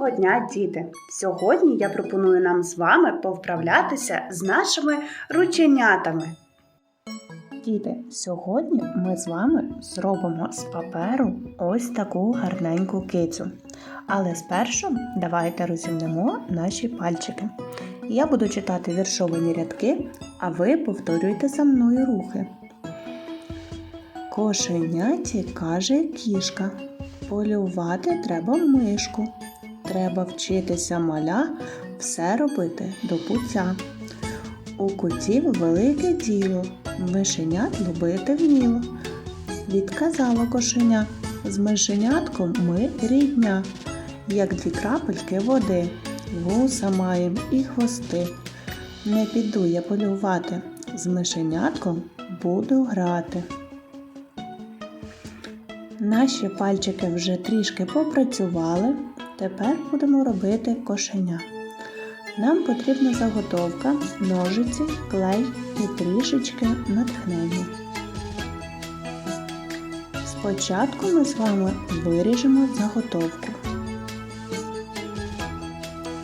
Доброго дня, діти! Сьогодні я пропоную нам з вами повправлятися з нашими рученятами. Діти, сьогодні ми з вами зробимо з паперу ось таку гарненьку кицю. Але спершу давайте розімнемо наші пальчики. Я буду читати віршовані рядки, а ви повторюйте за мною рухи. Кошеняті каже кішка. Полювати треба мишку. Треба вчитися маля, все робити до пуття. У котів велике діло, мишенят любити вміло. Відказала кошеня, з мишенятком ми рідня, як дві крапельки води, вуса маєм і хвости. Не піду я полювати, з мишенятком буду грати. Наші пальчики вже трішки попрацювали. Тепер будемо робити кошеня. Нам потрібна заготовка, ножиці, клей і трішечки натхнення. Спочатку ми з вами виріжемо заготовку.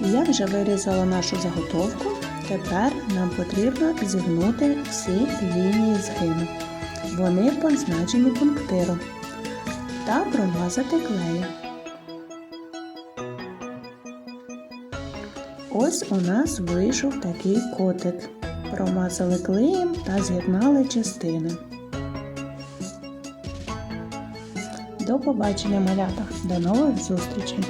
Я вже вирізала нашу заготовку. Тепер нам потрібно зігнути всі лінії згину. Вони позначені пунктиром та промазати клеєм. Ось у нас вийшов такий котик. Промазали клеєм та з'єднали частини. До побачення малята. До нових зустрічей!